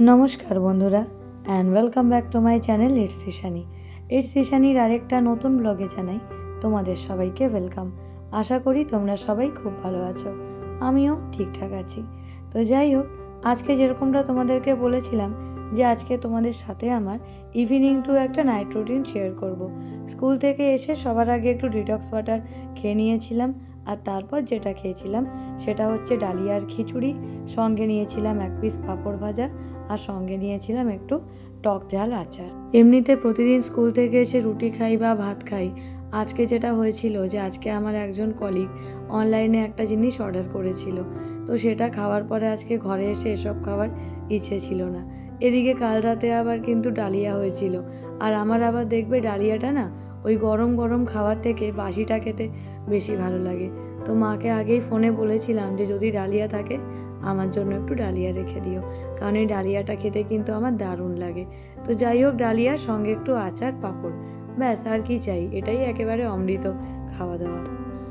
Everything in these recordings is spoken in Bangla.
নমস্কার বন্ধুরা and welcome back to my channel it's Ishani it's ইশানির আরেকটা নতুন ব্লগে জানাই তোমাদের সবাইকে ওয়েলকাম আশা করি তোমরা সবাই খুব ভালো আছো, আমিও ঠিকঠাক আছি। তো যাই হোক, আজকে যেরকমটা তোমাদেরকে বলেছিলাম যে আজকে তোমাদের সাথে আমার ইভিনিং টু একটা নাইট রুটিন শেয়ার করব। স্কুল থেকে এসে সবার আগে একটু ডিটক্স ওয়াটার খেয়ে নিয়েছিলাম, আর তারপর যেটা খেয়েছিলাম সেটা হচ্ছে ডালিয়ার খিচুড়ি। সঙ্গে নিয়েছিলাম এক পিস পাঁপড় ভাজা আর সঙ্গে নিয়েছিলাম একটু টক ঝাল আচার। এমনিতে প্রতিদিন স্কুল থেকে এসে রুটি খাই বা ভাত খাই। আজকে যেটা হয়েছিল যে আজকে আমার একজন কলিগ অনলাইনে একটা জিনিস অর্ডার করেছিল। তো সেটা খাওয়ার পরে আজকে ঘরে এসে এসব খাওয়ার ইচ্ছে ছিল না। এদিকে কাল রাতে আবার কিন্তু ডালিয়া হয়েছিল। আর আমার আবার দেখবে ডালিয়াটা না ওই গরম গরম খাওয়ার থেকে বাসিটা খেতে বেশি ভালো লাগে। তো মাকে আগেই ফোনে বলেছিলাম যে যদি ডালিয়া থাকে আমার জন্য একটু ডালিয়া রেখে দিও। কারণ এই ডালিয়াটা খেতে কিন্তু আমার দারুণ লাগে। তো যাই হোক ডালিয়ার সঙ্গে একটু আচার, পাঁপড়। ব্যাস, আর কি চাই? এটাই একেবারে অমৃত খাওয়া দাওয়া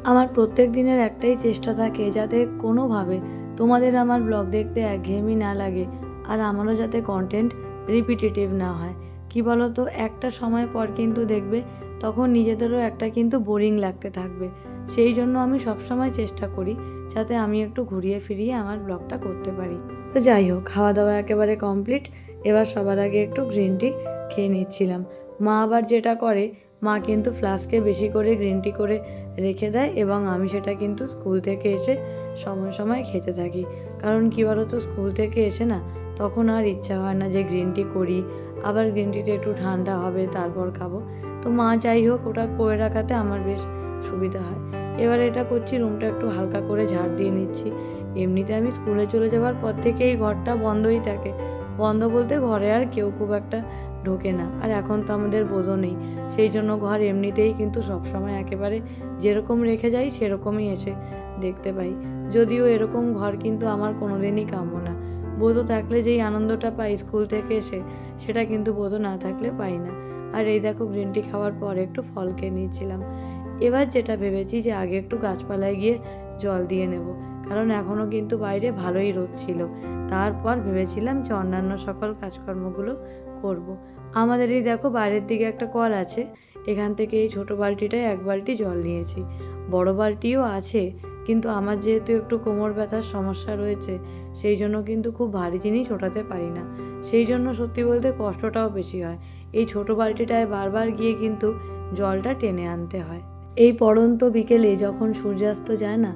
আমার প্রত্যেক দিনের একটাই চেষ্টা থাকে যাতে কোনোভাবে তোমাদের আমার ব্লগ দেখতে একঘেয়েমি না লাগে আর আমারও যাতে কন্টেন্ট রিপিটেটিভ না হয়। কি বলো তো একটা সময় পর কিন্তু দেখবে তখন নিজেদেরও একটা কিন্তু বোরিং লাগতে থাকবে। সেই জন্য আমি সবসময় চেষ্টা করি যাতে আমি একটু ঘুরিয়ে ফিরিয়ে আমার ব্লগটা করতে পারি। তো যাই হোক খাওয়া দাওয়া একেবারে কমপ্লিট। এবার সবার আগে একটু গ্রিন টি খেয়ে নিচ্ছিলাম। মা আবার যেটা করে, মা কিন্তু ফ্লাস্কে বেশি করে গ্রিন টি করে রেখে দেয় এবং আমি সেটা কিন্তু স্কুল থেকে এসে সময় সময় খেতে থাকি। কারণ কী বলো তো স্কুল থেকে এসে না তখন আর ইচ্ছা হয় না যে গ্রিন টি করি, আবার গ্রিন টিটা একটু ঠান্ডা হবে, তারপর খাব। তো মা যাই হোক, ওটা করে রাখাতে আমার বেশ সুবিধা হয়। এবার এটা করছি রুমটা একটু হালকা করে ঝাড় দিয়ে নিচ্ছি। এমনিতে আমি স্কুলে চলে যাওয়ার পর থেকে এই ঘরটা বন্ধই থাকে। বন্ধ বলতে ঘরে আর কেউ খুব একটা ঢোকে না। আর এখন তো আমাদের বোধও নেই। সেই জন্য ঘর এমনিতেই কিন্তু সবসময় একেবারে যেরকম রেখে যাই, সেরকমই এসে দেখতে পাই। যদিও এরকম ঘর কিন্তু আমার কোনোদিনই কাম্য না। বোধও থাকলে যেই আনন্দটা পাই স্কুল থেকে এসে, সেটা কিন্তু বোধও না থাকলে পাই না। আর এই দেখো গ্রিন টি খাওয়ার পর একটু ফল খেয়ে নিয়েছিলাম। এবার যেটা ভেবেছি যে আগে একটু গাছপালায় গিয়ে জল দিয়ে নেব। কারণ এখনও কিন্তু বাইরে ভালোই রোদ ছিল। তারপর ভেবেছিলাম যে অন্যান্য সকল কাজকর্মগুলো করব। আমাদের এই দেখো বাইরের দিকে একটা কল আছে। এখান থেকে এই ছোটো বালতিটায় এক বালতি জল নিয়েছি। বড় বালতিও আছে, কিন্তু আমার যেহেতু একটু কোমর ব্যথার সমস্যা রয়েছে, সেই জন্য কিন্তু খুব ভারী জিনিস ওঠাতে পারি না। সেই জন্য সত্যি বলতে কষ্টটাও বেশি হয়। এই ছোটো বালতিটায় বারবার গিয়ে কিন্তু জলটা টেনে আনতে হয়। এই পড়ন্ত বিকেলে যখন সূর্যাস্ত যায় না,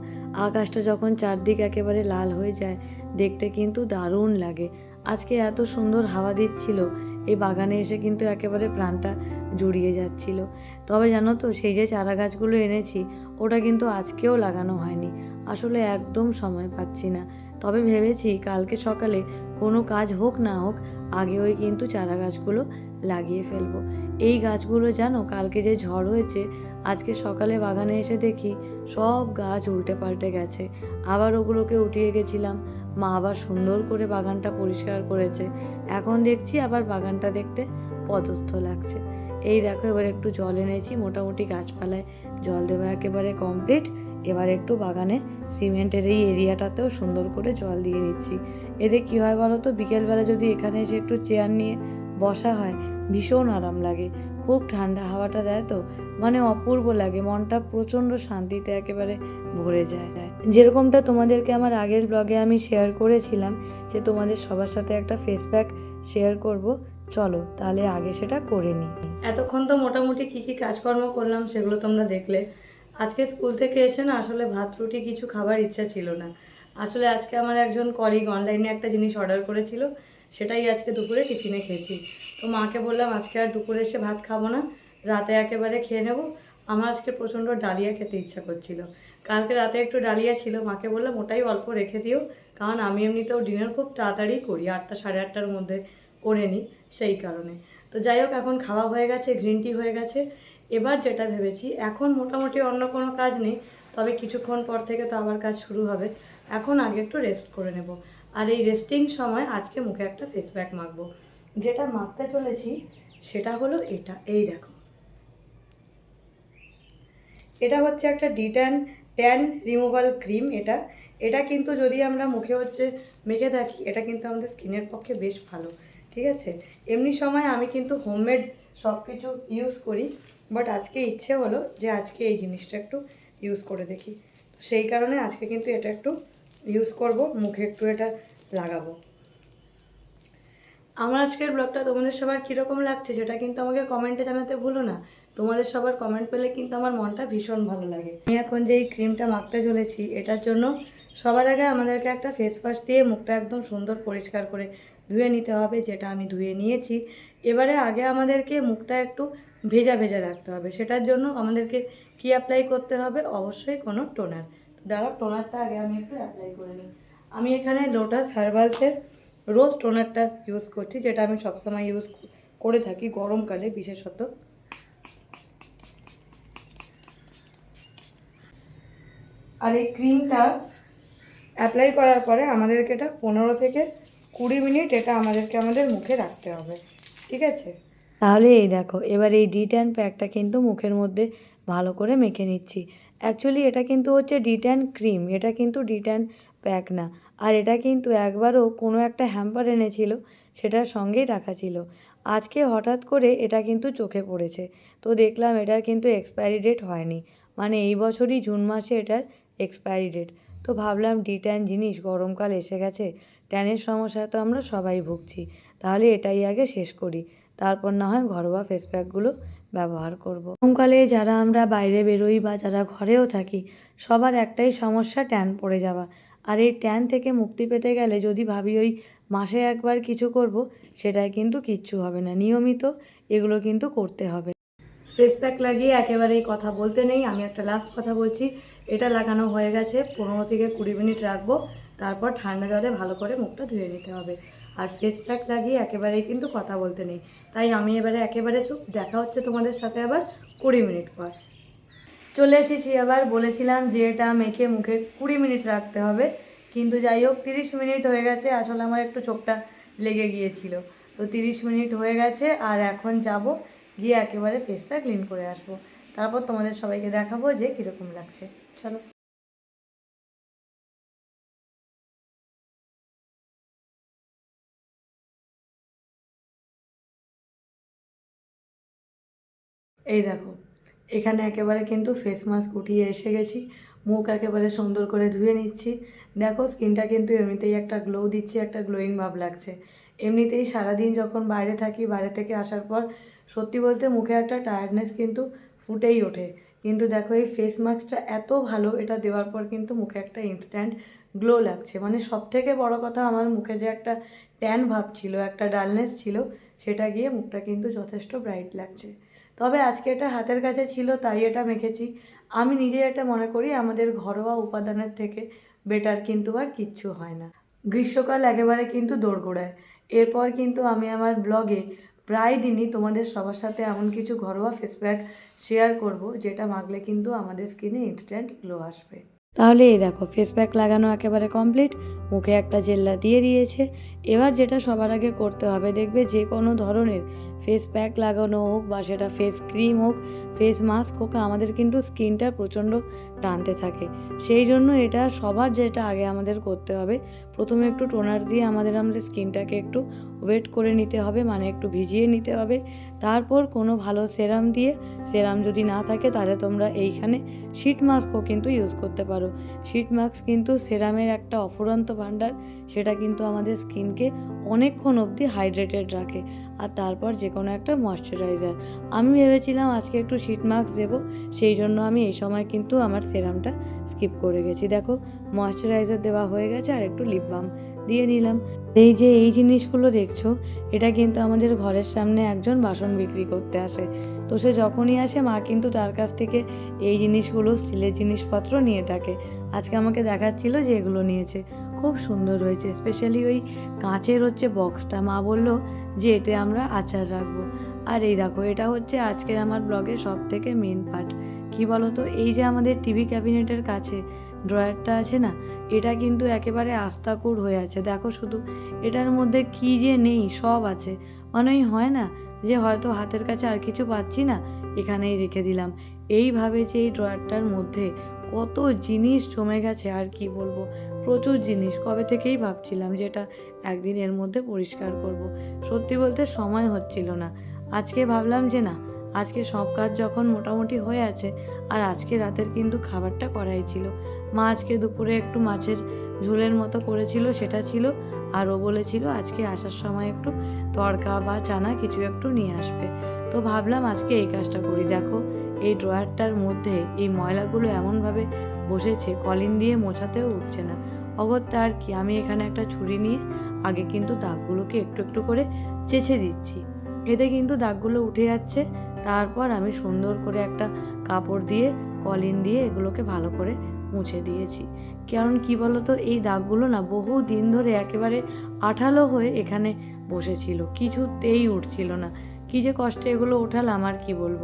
আকাশটা যখন চারদিক একেবারে লাল হয়ে যায়, দেখতে কিন্তু দারুণ লাগে। আজকে এত সুন্দর হাওয়া দিচ্ছিল, এই বাগানে এসে কিন্তু একেবারে প্রাণটা জুড়িয়ে যাচ্ছিল। তবে জানো তো, সেই যে চারা গাছগুলো এনেছি, ওটা কিন্তু আজকেও লাগানো হয়নি। আসলে একদম সময় পাচ্ছি না। তবে ভেবেছি কালকে সকালে কোনো কাজ হোক না হোক আগে ওই কিন্তু চারা গাছগুলো লাগিয়ে ফেলব। এই গাছগুলো জানো কালকে যে ঝড় হয়েছে, আজকে সকালে বাগানে এসে দেখি সব গাছ উল্টে পাল্টে গেছে। আবার ওগুলোকে উঠিয়ে গেছিলাম। মা আবার সুন্দর করে বাগানটা পরিষ্কার করেছে। এখন দেখছি আবার বাগানটা দেখতে পদস্থ লাগছে। এই দেখো, এবার একটু জল এনেছি, মোটামুটি গাছপালায় জল দেওয়া একেবারে কমপ্লিট এবার একটু বাগানে সিমেন্টের এই এরিয়াটাতেও সুন্দর করে জল দিয়ে নিচ্ছি। এতে কী হয় বলো তো বিকেলবেলা যদি এখানে এসে একটু চেয়ার নিয়ে বসা হয়, ভীষণ আরাম লাগে। খুব ঠান্ডা হাওয়াটা দেয় তো মানে অপূর্ব লাগে। মনটা প্রচণ্ড শান্তিতে একেবারে ভরে যায়। যেরকমটা তোমাদেরকে আমার আগের ব্লগে আমি শেয়ার করেছিলাম, যে তোমাদের সবার সাথে একটা ফেস প্যাক শেয়ার করব। চলো, তাহলে আগে সেটা করে নিই। এতক্ষণ তো মোটামুটি কী কী কাজকর্ম করলাম সেগুলো তোমরা দেখলে। আজকে স্কুল থেকে এসে না আসলে ভাত, রুটি, কিছু খাবার ইচ্ছা ছিল না। আসলে আজকে আমার একজন কলিগ অনলাইনে একটা জিনিস অর্ডার করেছিল, সেটাই আজকে দুপুরে টিফিনে খেয়েছি। তো মাকে বললাম, আজকে আর দুপুরে এসে ভাত খাব না, রাতে একেবারে খেয়ে নেব। আমার আজকে প্রচণ্ড ডালিয়া খেতে ইচ্ছা করছিল। কালকে রাতে একটু ডালিয়া ছিল, মাকে বললাম, ওটাই অল্প রেখে দিও, কারণ আমি এমনিতেও ডিনার খুব তাড়াতাড়ি করি, আটটা সাড়ে আটটার মধ্যে করে নিই, সেই কারণে। তো যাই হোক, এখন খাওয়া হয়ে গেছে গ্রিন টি হয়ে গেছে। এবার যেটা ভেবেছি, এখন মোটামুটি অন্য কোনো কাজ নেই, তবে কিছুক্ষণ পর থেকে তো আবার কাজ শুরু হবে। এখন আগে একটু রেস্ট করে নেব। আর এই রেস্টিং সময় আজকে মুখে একটা ফেস প্যাক মাখবো। যেটা মাখতে চলেছি সেটা হলো এটা। এই দেখো। এটা হচ্ছে একটা ডিট্যান ট্যান রিমুভাল ক্রিম এটা। এটা কিন্তু যদি আমরা মুখে হচ্ছে মেখে থাকি, এটা কিন্তু আমাদের স্কিনের পক্ষে বেশ ভালো, ঠিক আছে? এমনি সময় আমি কিন্তু হোমমেড সব কিছু ইউজ করি বাট আজকে ইচ্ছে হলো যে আজকে এই জিনিসটা একটু ইউজ করে দেখি। তো সেই কারণে আজকে কিন্তু এটা একটু ইউজ করব, মুখে একটু এটা লাগাবো। আমার আজকের ব্লগটা তোমাদের সবার কীরকম লাগছে সেটা কিন্তু আমাকে কমেন্টে জানাতে ভুলো না। তোমাদের সবার কমেন্ট পেলে কিন্তু আমার মনটা ভীষণ ভালো লাগে। আমি এখন যে এই ক্রিমটা মাখতে চলেছি, এটার জন্য সবার আগে আমাদেরকে একটা ফেস ওয়াশ দিয়ে মুখটা একদম সুন্দর পরিষ্কার করে ধুয়ে নিতে হবে, যেটা আমি ধুয়ে নিয়েছি। এবারে আগে আমাদেরকে মুখটা একটু ভেজা ভেজা রাখতে হবে। সেটার জন্য আমাদেরকে কি অ্যাপ্লাই করতে হবে? অবশ্যই কোনো টোনার দাঁড়াও টোনারটা আগে আমি একটু অ্যাপ্লাই করে নিই। আমি এখানে লোটাস হার্বালসের রোজ টোনারটা ইউজ করছি, যেটা আমি সবসময় ইউজ করে থাকি গরমকালে বিশেষত। আর এই ক্রিমটা অ্যাপ্লাই করার পরে আমাদেরকে এটা পনেরো থেকে কুড়ি মিনিট এটা আমাদেরকে আমাদের মুখে রাখতে হবে, ঠিক আছে? তাহলে এই দেখো, এবার এই ডি ট্যান প্যাকটা কিন্তু মুখের মধ্যে ভালো করে মেখে নিচ্ছি। অ্যাকচুয়ালি এটা কিন্তু হচ্ছে ডি ট্যান ক্রিম এটা কিন্তু ডি ট্যান প্যাক না। আর এটা কিন্তু একবারও কোনো একটা হ্যাম্পার এনেছিল, সেটার সঙ্গেই রাখা ছিল। আজকে হঠাৎ করে এটা কিন্তু চোখে পড়েছে। তো দেখলাম এটার কিন্তু এক্সপায়ারি ডেট হয়নি। মানে এই বছরই জুন মাসে এটার এক্সপায়ারি ডেট তো ভাবলাম ডি ট্যান জিনিস গরমকাল এসে গেছে, ট্যানের সমস্যায় তো আমরা সবাই ভুগছি, তাহলে এটাই আগে শেষ করি, তারপর না হয় ঘরোয়া ফেস প্যাকগুলো ব্যবহার করব। গরমকালে যারা আমরা বাইরে বেরোই বা যারা ঘরেও থাকি, সবার একটাই সমস্যা ট্যান পড়ে যাওয়া, আর এই ট্যান থেকে মুক্তি পেতে গেলে যদি ভাবি ওই মাসে একবার কিছু করব, সেটাই কিন্তু কিচ্ছু হবে না, নিয়মিত এগুলো কিন্তু করতে হবে ফেস প্যাক লাগিয়ে একেবারেই কথা বলতে নেই। আমি একটা লাস্ট কথা বলছি। এটা লাগানো হয়ে গেছে। পনেরো থেকে কুড়ি মিনিট রাখব। তারপর ঠান্ডা জলে ভালো করে মুখটা ধুয়ে নিতে হবে। আর ফেস প্যাক লাগিয়ে একেবারেই কিন্তু কথা বলতে নেই। তাই আমি এবারে একেবারে চুপ। দেখা হচ্ছে তোমাদের সাথে আবার কুড়ি মিনিট পর। চলে এসেছি আবার। বলেছিলাম যে এটা মেখে মুখে কুড়ি মিনিট রাখতে হবে। কিন্তু যাই হোক, তিরিশ মিনিট হয়ে গেছে। আসলে আমার একটু চোখটা লেগে গিয়েছিল। তো তিরিশ মিনিট হয়ে গেছে। আর এখন যাব গিয়ে একেবারে ফেসটা ক্লিন করে আসব। তারপর তোমাদের সবাইকে দেখাবো যে কীরকম লাগছে। চলো। এই দেখো, এখানে একেবারে কিন্তু ফেস মাস্ক উঠিয়ে এসে গেছি। মুখ একেবারে সুন্দর করে ধুয়ে নিচ্ছি। দেখো স্কিনটা কিন্তু এমনিতেই একটা গ্লো দিচ্ছে, একটা গ্লোয়িং ভাব লাগছে। এমনিতেই সারাদিন যখন বাইরে থাকি, বাইরে থেকে আসার পর সত্যি বলতে মুখে একটা টায়ার্ডনেস কিন্তু ফুটেই ওঠে। কিন্তু দেখো এই ফেস মাস্কটা এত ভালো, এটা দেওয়ার পর কিন্তু মুখে একটা ইনস্ট্যান্ট গ্লো লাগছে। মানে সব থেকে বড় কথা আমার মুখে যে একটা ট্যান ভাব ছিল, একটা ডালনেস ছিল, সেটা গিয়ে মুখটা কিন্তু যথেষ্ট ব্রাইট লাগছে। তবে আজকে এটা হাতের কাছে ছিল, তাই এটা মেখেছি। আমি নিজে এটা মনে করি, আমাদের ঘরোয়া উপাদানের থেকে বেটার কিন্তু আর কিচ্ছু হয় না। গ্রীষ্মকাল একেবারে কিন্তু দোরগোড়ায়। এরপর কিন্তু আমি আমার ব্লগে প্রায় দিনই তোমাদের সবার সাথে এমন কিছু ঘরোয়া ফেস প্যাক শেয়ার করব, যেটা মাগলে কিন্তু আমাদের স্কিনে ইনস্ট্যান্ট গ্লো আসবে। তাহলে এই দেখো ফেস প্যাক লাগানো একেবারে কমপ্লিট মুখে একটা জেল্লা দিয়ে দিয়েছে। এবার যেটা সবার আগে করতে হবে, দেখবে যে কোনো ধরনের ফেস প্যাক লাগানো হোক বা সেটা ফেস ক্রিম হোক ফেস মাস্ক হোক, আমাদের কিন্তু স্কিনটা প্রচণ্ড টানতে থাকে। সেই জন্য এটা সবার যেটা আগে আমাদের করতে হবে, প্রথমে একটু টোনার দিয়ে আমাদের আমাদের স্কিনটাকে একটু ওয়েট করে নিতে হবে মানে একটু ভিজিয়ে নিতে হবে। তারপর কোনো ভালো সেরাম দিয়ে, সেরাম যদি না থাকে তাহলে তোমরা এইখানে শিট মাস্কও কিন্তু ইউজ করতে পারো। শিট মাস্ক কিন্তু সেরামের একটা অফুরন্ত ভাণ্ডার, সেটা কিন্তু আমাদের স্কিনকে অনেকক্ষণ অবধি হাইড্রেটেড রাখে। আর তারপর যে কোনো একটা ময়শ্চারাইজার আমি ভেবেছিলাম আজকে একটু শিট মাস্ক দেবো, সেই জন্য আমি এই সময় কিন্তু আমার সেরামটা স্কিপ করে গেছি। দেখো ময়শ্চারাইজার দেওয়া হয়ে গেছে আর একটু লিপ বাম দিয়ে নিলাম। এই যে এই জিনিসগুলো দেখছ, এটা কিন্তু আমাদের ঘরের সামনে একজন বাসন বিক্রি করতে আসে। তো সে যখনই আসে, মা কিন্তু তার কাছ থেকে এই জিনিসগুলো, স্টিলের জিনিসপত্র নিয়ে থাকে। আজকে আমাকে দেখাচ্ছিল যে এগুলো নিয়েছে। খুব সুন্দর হয়েছে, স্পেশালি ওই কাঁচের হচ্ছে বক্সটা। মা বলল যে এতে আমরা আচার রাখব। আর এই দেখো, এটা হচ্ছে আজকের আমার ব্লগের সব থেকে মেন পার্ট কী বলো তো এই যে আমাদের টিভি ক্যাবিনেটের কাছে ড্রয়ারটা আছে না, এটা কিন্তু একেবারে আস্তাকুর হয়ে আছে। দেখো শুধু এটার মধ্যে কি যে নেই, সব আছে। মানে ওই হয় না যে হয়তো হাতের কাছে আর কিছু পাচ্ছি না, এখানেই রেখে দিলাম। এইভাবে যে এই ড্রয়ারটার মধ্যে কত জিনিস জমে গেছে, আর কি বলব? প্রচুর জিনিস। কবে থেকেই ভাবছিলাম যে এটা একদিন এর মধ্যে পরিষ্কার করব। সত্যি বলতে সময় হচ্ছিল না। আজকে ভাবলাম যে না আজকে সব কাজ যখন মোটামুটি হয়ে আছে, আর আজকে রাতের কিন্তু খাবারটা করাই ছিল। মা আজকে দুপুরে একটু মাছের ঝোলের মতো করেছিল, সেটা ছিল, আর ও বলেছিল আজকে আসার সময় একটু তড়কা বা চানা কিছু একটু নিয়ে আসবে। তো ভাবলাম আজকে এই কাজটা করি। দেখো, এই ড্রয়ারটার মধ্যে এই ময়লাগুলো এমনভাবে বসেছে, কলিন দিয়ে মোছাতেও উঠছে না। অগত্যা আর কি, আমি এখানে একটা ছুরি নিয়ে আগে কিন্তু দাগগুলোকে একটু একটু করে চেছে দিচ্ছি। এতে কিন্তু দাগগুলো উঠে যাচ্ছে তারপর আমি সুন্দর করে একটা কাপড় দিয়ে, কলিন দিয়ে এগুলোকে ভালো করে মুছে দিয়েছি। কারণ কি বলতো, এই দাগগুলো না বহু দিন ধরে একেবারে আঠালো হয়ে এখানে বসেছিল, কিছুতেই উঠছিল না। কী যে কষ্টে এগুলো ওঠালাম আর কি বলব?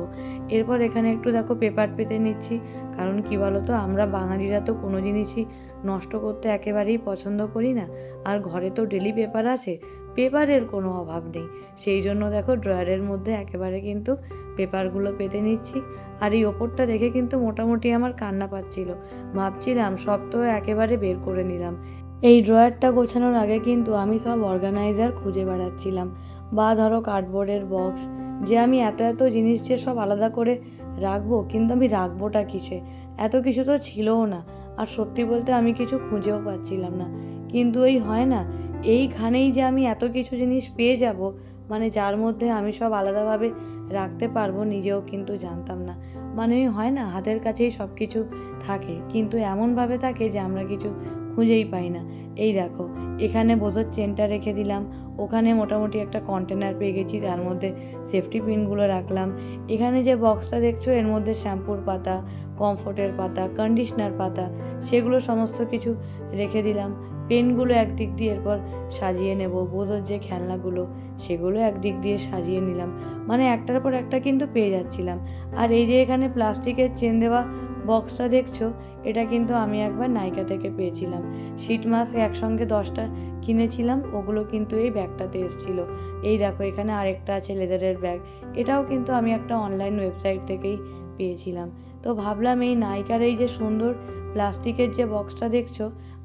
এরপর এখানে একটু দেখো পেপার পেতে নিচ্ছি। কারণ কি বলতো, আমরা বাঙালিরা তো কোনো জিনিসই নষ্ট করতে একেবারেই পছন্দ করি না। আর ঘরে তো ডেলি পেপার আছে পেপারের কোনো অভাব নেই। সেই জন্য দেখো ড্রয়ারের মধ্যে একেবারে কিন্তু পেপারগুলো পেতে নিচ্ছি। আর এই ওপরটা দেখে কিন্তু মোটামুটি আমার কান্না পাচ্ছিল। ভাবছিলাম সব তো একেবারে বের করে নিলাম। এই ড্রয়ারটা গোছানোর আগে কিন্তু আমি সব অর্গানাইজার খুঁজে বেড়াচ্ছিলাম। বা ধরো কার্ডবোর্ডের বক্স, যে আমি এত এত জিনিস যে সব আলাদা করে রাখব, কিন্তু আমি রাখবোটা কিসে? এত কিছু তো ছিলও না। আর সত্যি বলতে আমি কিছু খুঁজেও পাচ্ছিলাম না। কিন্তু ওই হয় না এইখানেই যে আমি এত কিছু জিনিস পেয়ে যাব মানে যার মধ্যে আমি সব আলাদাভাবে রাখতে পারব নিজেও কিন্তু জানতাম না। মানে হয় না, হাতের কাছেই সব কিছু থাকে, কিন্তু এমনভাবে থাকে যে আমরা কিছু খুঁজেই পাই না। এই দেখো, এখানে বোধর চেনটা রেখে দিলাম, ওখানে মোটামুটি একটা কন্টেনার পেয়ে গেছি, তার মধ্যে সেফটি পিনগুলো রাখলাম। এখানে যে বক্সটা দেখছ, এর মধ্যে শ্যাম্পুর পাতা কমফোর্টের পাতা কন্ডিশনার পাতা, সেগুলো সমস্ত কিছু রেখে দিলাম। পেনগুলো একদিক দিয়ে এরপর সাজিয়ে নেব বোধর যে খেলনাগুলো সেগুলো একদিক দিয়ে সাজিয়ে নিলাম। মানে একটার পর একটা কিন্তু পেয়ে যাচ্ছিলাম। আর এই যে এখানে প্লাস্টিকের চেন দেওয়া বক্সটা দেখছ, এটা কিন্তু আমি একবার নাইকা থেকে পেয়েছিলাম। শীট মাস্ক একসঙ্গে দশটা কিনেছিলাম, ওগুলো কিন্তু এই ব্যাগটাতে এসেছিল। এই দেখো, এখানে আরেকটা আছে লেদারের ব্যাগ, এটাও কিন্তু আমি একটা অনলাইন ওয়েবসাইট থেকেই পেয়েছিলাম। তো ভাবলাম এই নাইকার এই যে সুন্দর প্লাস্টিকের যে বক্সটা দেখছ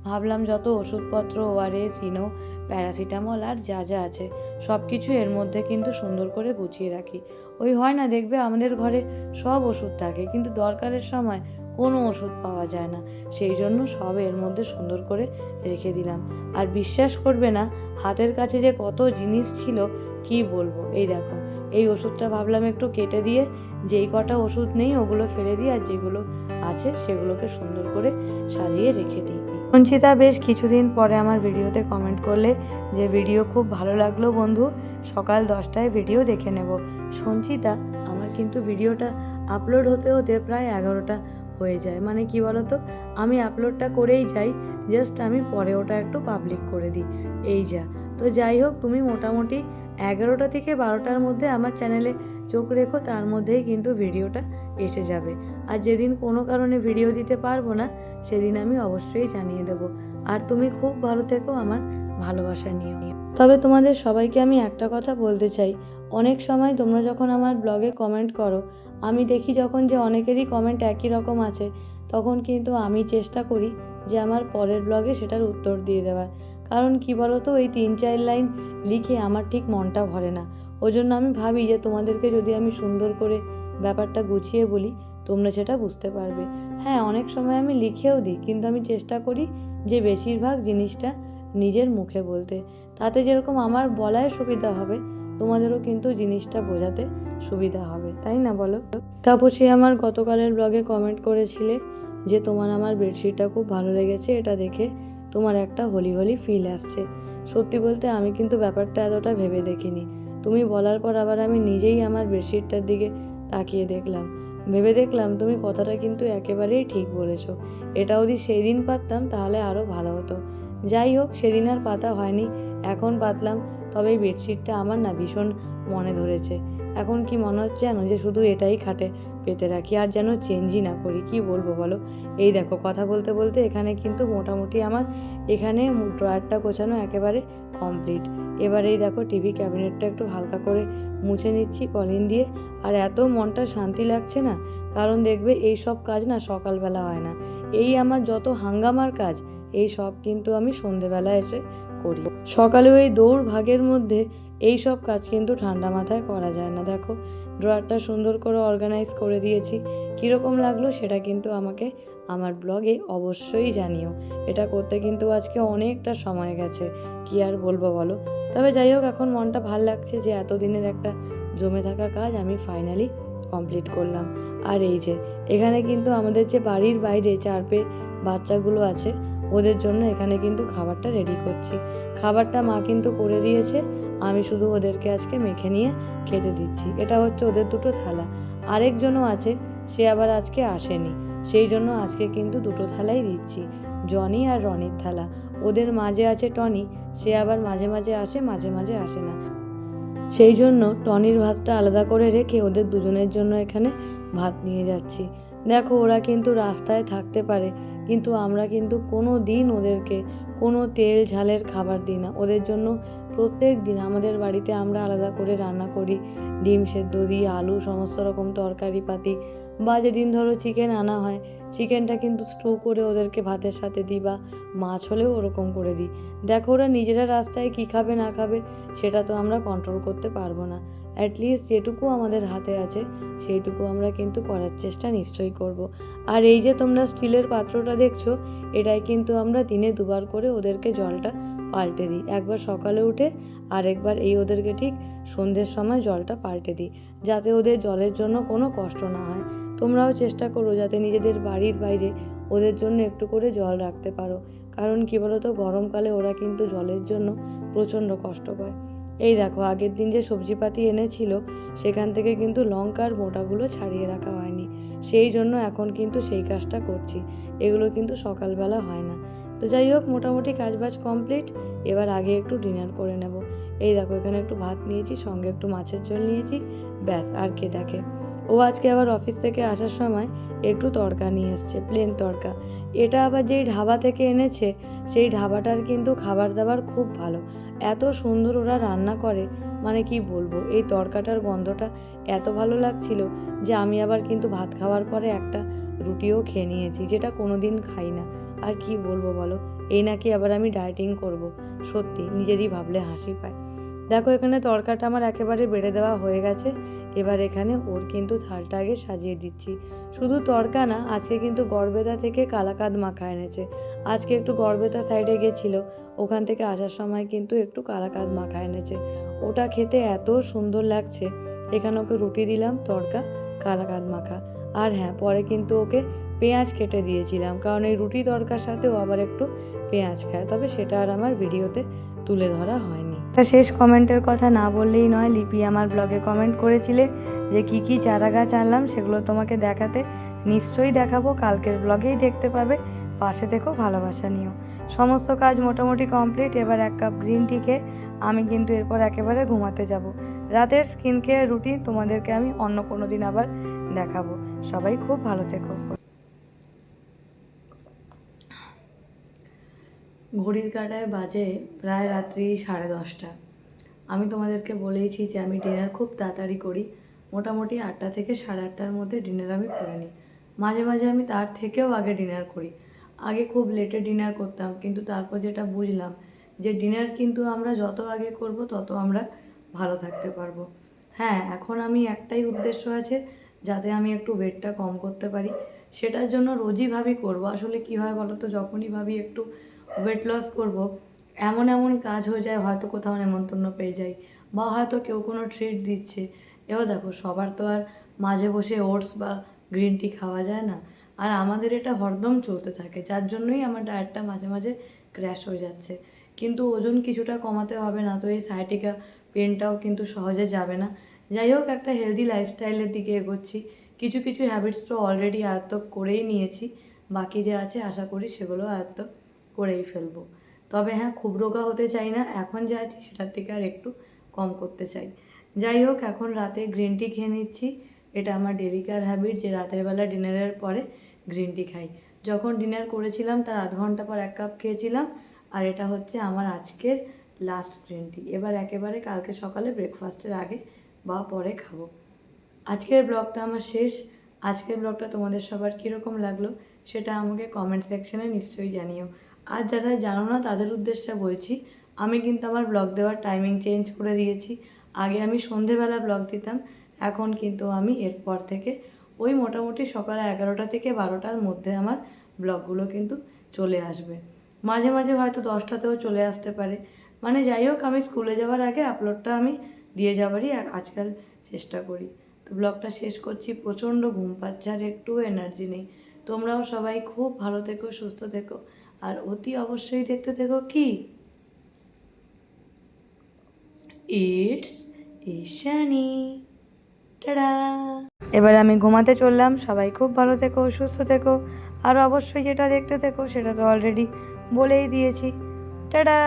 ভাবলাম যত ওষুধপত্র ওআরএস ইনো প্যারাসিটামল আর যা যা আছে সব কিছু এর মধ্যে কিন্তু সুন্দর করে গুছিয়ে রাখি। ওই হয় না দেখবে আমাদের ঘরে সব ওষুধ থাকে, কিন্তু দরকারের সময় কোনো ওষুধ পাওয়া যায় না। সেই জন্য সব এর মধ্যে সুন্দর করে রেখে দিলাম। আর বিশ্বাস করবে না, হাতের কাছে যে কত জিনিস ছিল, কি বলব? এই দেখো, এই ওষুধটা ভাবলাম একটু কেটে দিয়ে, যেই কটা ওষুধ নেই ওগুলো ফেলে দিই, আর যেগুলো আছে সেগুলোকে সুন্দর করে সাজিয়ে রেখে দিই। সঞ্চিতা বেশ কিছুদিন পরে আমার ভিডিওতে কমেন্ট করলে যে ভিডিও খুব ভালো লাগল বন্ধু, সকাল দশটায় ভিডিও দেখে নেব। সঞ্চিতা, আমার কিন্তু ভিডিওটা আপলোড হতে হতে প্রায় এগারোটা হয়ে যায়। মানে কি বলতো, আমি আপলোডটা করেই যাই জাস্ট আমি পরে ওটা একটু পাবলিক করে দিই। এই যা। তো যাই হোক, তুমি মোটামুটি এগারোটা থেকে বারোটার মধ্যে আমার চ্যানেলে চোখ রেখো, তার মধ্যেই কিন্তু ভিডিওটা এসে যাবে। আর যেদিন কোনো কারণে ভিডিও দিতে পারব না, সেদিন আমি অবশ্যই জানিয়ে দেব। আর তুমি খুব ভালো থেকো আমার ভালোবাসা নিও তবে তোমাদের সবাইকে আমি একটা কথা বলতে চাই। অনেক সময় তোমরা যখন আমার ব্লগে কমেন্ট করো, আমি দেখি যখন যে অনেকেরই কমেন্ট একই রকম আছে, তখন কিন্তু আমি চেষ্টা করি যে আমার পরের ব্লগে সেটার উত্তর দিয়ে দেওয়ার। কারণ কি বলতো ওই তিন চার লাইন লিখে আমার ঠিক মনটা ভরে না। ওই জন্য আমি ভাবি যে তোমাদেরকে যদি আমি সুন্দর করে ব্যাপারটা গুছিয়ে বলি, তোমরা সেটা বুঝতে পারবে। হ্যাঁ অনেক সময় আমি লিখেও দিই, কিন্তু আমি চেষ্টা করি যে বেশিরভাগ জিনিসটা নিজের মুখে বলতে। তাতে যেরকম আমার বলায় সুবিধা হবে, তোমাদেরও কিন্তু জিনিসটা বোঝাতে সুবিধা হবে, তাই না বলো? তাপসী আমার গতকালের ব্লগে কমেন্ট করেছিলে যে তোমার আমার বেডশিটটা খুব ভালো লেগেছে, এটা দেখে তোমার একটা হোলি হোলি ফিল আসছে। সত্যি বলতে আমি কিন্তু ব্যাপারটা এতটা ভেবে দেখিনি। তুমি বলার পর আবার আমি নিজেই আমার বেডশিটটার দিকে তাকিয়ে দেখলাম। ভেবে দেখলাম তুমি কথাটা কিন্তু একেবারেই ঠিক বলেছ। এটা যদি সেই দিন পারতাম তাহলে আরও ভালো হতো। যাই হোক, সেদিন আর পাতা হয়নি। এখন পাতলাম, তবে এই বেডশিটটা আমার না ভীষণ মনে ধরেছে। এখন কি মনে হচ্ছে জানো যে শুধু এটাই খাটে। পেতে রাখি আর যেন চেঞ্জই না করি। কি বলব বলো? এই দেখো, কথা বলতে বলতে এখানে কিন্তু মোটামুটি আমার এখানে ড্রয়ারটা গোছানো একেবারে কমপ্লিট এবার এই দেখো টিভি ক্যাবিনেটটা একটু হালকা করে মুছে নিচ্ছি কলিন দিয়ে। আর এত মনটা শান্তি লাগছে না, কারণ দেখবে এই সব কাজ না সকালবেলা হয় না। এই আমার যত হাঙ্গামার কাজ, এই সব কিন্তু আমি সন্ধেবেলা এসে করি। সকালে ওই দৌড় ভাগের মধ্যে এই সব কাজ কিন্তু ঠান্ডা মাথায় করা যায় না, দেখো। ড্রয়ারটা সুন্দর করে অর্গানাইজ করে দিয়েছি। কীরকম লাগল সেটা কিন্তু আমাকে আমার ব্লগে অবশ্যই জানিও। এটা করতে কিন্তু আজকে অনেকটা সময় গেছে, কি আর বলব বলো? তবে যাই হোক, এখন মনটা ভালো লাগছে যে এতদিনের একটা জমে থাকা কাজ আমি ফাইনালি কমপ্লিট করলাম। আর এই যে, এখানে কিন্তু আমাদের যে বাড়ির বাইরে চারপে বাচ্চাগুলো আছে, ওদের জন্য এখানে কিন্তু খাবারটা রেডি করছি। খাবারটা মা কিন্তু করে দিয়েছে আমি শুধু ওদেরকে আজকে মেখে নিয়ে খেতে দিচ্ছি। এটা হচ্ছে ওদের দুটো থালা। আরেকজনও আছে, সে আবার আজকে আসেনি। সেই জন্য আজকে কিন্তু দুটো থালাই দিচ্ছি, জনি আর রনির থালা। ওদের মাঝে আছে টনি, সে আবার মাঝে মাঝে আসে, মাঝে মাঝে আসে না। সেই জন্য টনির ভাতটা আলাদা করে রেখে ওদের দুজনের জন্য এখানে ভাত নিয়ে যাচ্ছি। দেখো ওরা কিন্তু রাস্তায় থাকতে পারে, কিন্তু আমরা কিন্তু কোনো দিন ওদেরকে কোনো তেল ঝালের খাবার দিই না। ওদের জন্য প্রত্যেক দিন আমাদের বাড়িতে আমরা আলাদা করে রান্না করি। ডিম সেদ্ধ দিই, আলু, সমস্ত রকম তরকারি পাতি বা যেদিন ধরো চিকেন আনা হয় চিকেনটা কিন্তু স্টু করে ওদেরকে ভাতের সাথে দিই বা মাছ হলেও ওরকম করে দিই। দেখো ওরা নিজেরা রাস্তায় কী খাবে না খাবে, সেটা তো আমরা কন্ট্রোল করতে পারব না। অ্যাটলিস্ট যেটুকু আমাদের হাতে আছে, সেইটুকু আমরা কিন্তু করার চেষ্টা নিশ্চয়ই করব। আর এই যে তোমরা স্টিলের পাত্রটা দেখছ, এটাই কিন্তু আমরা দিনে দুবার করে ওদেরকে জলটা পাল্টে দিই। একবার সকালে উঠে আর একবার এই ওদেরকে ঠিক সন্ধ্যের সময় জলটা পাল্টে দিই, যাতে ওদের জলের জন্য কোনো কষ্ট না হয়। তোমরাও চেষ্টা করো যাতে নিজেদের বাড়ির বাইরে ওদের জন্য একটু করে জল রাখতে পারো। কারণ কী বলো তো গরমকালে ওরা কিন্তু জলের জন্য প্রচণ্ড কষ্ট পায়। এই দেখো, আগের দিন যে সবজিপাতি এনেছিল, সেখান থেকে কিন্তু লঙ্কার মোটাগুলো ছাড়িয়ে রাখা হয়নি। সেই জন্য এখন কিন্তু সেই কাজটা করছি। এগুলো কিন্তু সকালবেলা হয় না। তো যাই হোক, মোটামুটি কাজবাজ কমপ্লিট। এবার আগে একটু ডিনার করে নেব। এই দেখো, এখানে একটু ভাত নিয়েছি, সঙ্গে একটু মাছের ঝোল নিয়েছি, ব্যাস, আর কে দেখে। ও আজকে আবার অফিস থেকে আসার সময় একটু তড়কা নিয়ে এসছে প্লেন তড়কা এটা আবার যেই ঢাবা থেকে এনেছে, সেই ঢাবাটার কিন্তু খাবার দাবার খুব ভালো। এত সুন্দর ওরা রান্না করে মানে কি বলব, এই তরকাটার গন্ধটা এত ভালো লাগছিল যে আমি আবার কিন্তু ভাত খাওয়ার পরে একটা রুটিও খেয়ে নিয়েছি, যেটা কোনো দিন খাই না। আর কি বলব বলো, এই নাকি আবার আমি ডায়েটিং করব, সত্যি, নিজেরই ভাবলে হাসি পায়। দেখো এখানে তরকাটা আমার একেবারে বেড়ে দেওয়া হয়ে গেছে এবার এখানে ওর কিন্তু ঝালটা আগে সাজিয়ে দিচ্ছি। শুধু তরকা না, আজকে কিন্তু গড়বেতা থেকে কালাকাদ মাখা এনেছে। আজকে একটু গড়বেতা সাইডে গেছিল, ওখান থেকে আসার সময় কিন্তু একটু কালাকাদ মাখা এনেছে। ওটা খেতে এত সুন্দর লাগছে। এখানে ওকে রুটি দিলাম, তড়কা, কালাকাদ মাখা। আর হ্যাঁ পরে কিন্তু ওকে পেঁয়াজ কেটে দিয়েছিলাম, কারণ এই রুটি তরকার সাথেও আবার একটু পেঁয়াজ খায়। তবে সেটা আর আমার ভিডিওতে তুলে ধরা হয়নি। শেষ কমেন্টের কথা না বললেই নয়, লিপি আমার ব্লগে কমেন্ট করেছিলে যে কি কি চারা গাছ আনলাম সেগুলো তোমাকে দেখাতে নিশ্চয়ই দেখাবো, কালকের ব্লগেই দেখতে পাবে, পাশে থেকেও ভালোবাসা নিও। সমস্ত কাজ মোটামুটি কমপ্লিট এবার এক কাপ গ্রিন টি খেয়ে আমি কিন্তু এরপর একেবারে ঘুমাতে যাব। রাতের স্কিন কেয়ার রুটিন তোমাদেরকে আমি অন্য কোনো দিন আবার দেখাবো। সবাই খুব ভালো থেকো। ঘড়ির কাটায় বাজে প্রায় রাত্রি সাড়ে দশটা। আমি তোমাদেরকে বলেইছি যে আমি ডিনার খুব তাড়াতাড়ি করি। মোটামুটি আটটা থেকে সাড়ে আটটার মধ্যে ডিনার আমি করে নিই। মাঝে মাঝে আমি তার থেকেও আগে ডিনার করি। আগে খুব লেটে ডিনার করতাম, কিন্তু তারপর যেটা বুঝলাম যে ডিনার কিন্তু আমরা যত আগে করব, তত আমরা ভালো থাকতে পারব। হ্যাঁ এখন আমি একটাই উদ্দেশ্য আছে যাতে আমি একটু ওয়েটটা কম করতে পারি। সেটার জন্য রোজই ভাবি করব। আসলে কী হয় বলো তো যখনই ভাবি একটু ওয়েট লস করব, এমন এমন কাজ হয়ে যায় হয়তো কোথাও নেমন্তন্ন পেয়ে যাই বা হয়তো কেউ কোনো ট্রিট দিচ্ছে। এও দেখো, সবার তো আর মাঝে বসে ওটস বা গ্রিন টি খাওয়া যায় না। আর আমাদের এটা হরদম চলতে থাকে, যার জন্যই আমার ডায়েটটা মাঝে মাঝে ক্র্যাশ হয়ে যাচ্ছে। কিন্তু ওজন কিছুটা কমাতে হবে না তো এই সাইটিকা পেনটাও কিন্তু সহজে যাবে না। যাই হোক, একটা হেলদি লাইফস্টাইলের দিকে এগোচ্ছি। কিছু কিছু হ্যাবিটস তো অলরেডি আয়ত্ত করেই নিয়েছি। বাকি যে আছে, আশা করি সেগুলো আয়ত্ত করেই ফেলব। তবে হ্যাঁ খুব রোগা হতে চাই না, এখন যা আছি সেটার থেকে আর একটু কম করতে চাই। যাই হোক, এখন রাতে গ্রিন টি খেয়ে নিচ্ছি। এটা আমার ডেলিকার হ্যাবিট যে রাতের বেলা ডিনারের পরে গ্রিন টি খাই। যখন ডিনার করেছিলাম, তার আধ ঘণ্টা পর এক কাপ খেয়েছিলাম। আর এটা হচ্ছে আমার আজকের লাস্ট গ্রিন টি এবার একেবারে কালকে সকালে ব্রেকফাস্টের আগে বা পরে খাব। আজকের ব্লগটা আমার শেষ। আজকের ব্লগটা তোমাদের সবার কীরকম লাগল, সেটা আমাকে কমেন্ট সেকশনে নিশ্চয়ই জানিও। আর যারা জানো না তাদের উদ্দেশ্যে বলছি, আমি কিন্তু আমার ব্লগ দেওয়ার টাইমিং চেঞ্জ করে দিয়েছি। আগে আমি সন্ধেবেলা ব্লগ দিতাম, এখন কিন্তু আমি এরপর থেকে ওই মোটামুটি সকাল এগারোটা থেকে বারোটার মধ্যে আমার ব্লগগুলো কিন্তু চলে আসবে। মাঝে মাঝে হয়তো দশটাতেও চলে আসতে পারে। মানে যাই হোক, আমি স্কুলে যাওয়ার আগে আপলোডটা আমি দিয়ে যাওয়ারই আজকাল চেষ্টা করি। তো ব্লগটা শেষ করছি, প্রচণ্ড ঘুম পাচ্ছে আর একটু এনার্জি নেই। তোমরাও সবাই খুব ভালো থেকো, সুস্থ থেকো। আর অতি অবশ্যই দেখতে থেকো কি? ইটস ঈশানি টাডা এবার আমি ঘুমাতে চললাম, সবাই খুব ভালো থেকো, সুস্থ থেকো, আর অবশ্যই যেটা দেখতে থেকো সেটা তো অলরেডি বলেই দিয়েছি। টাডা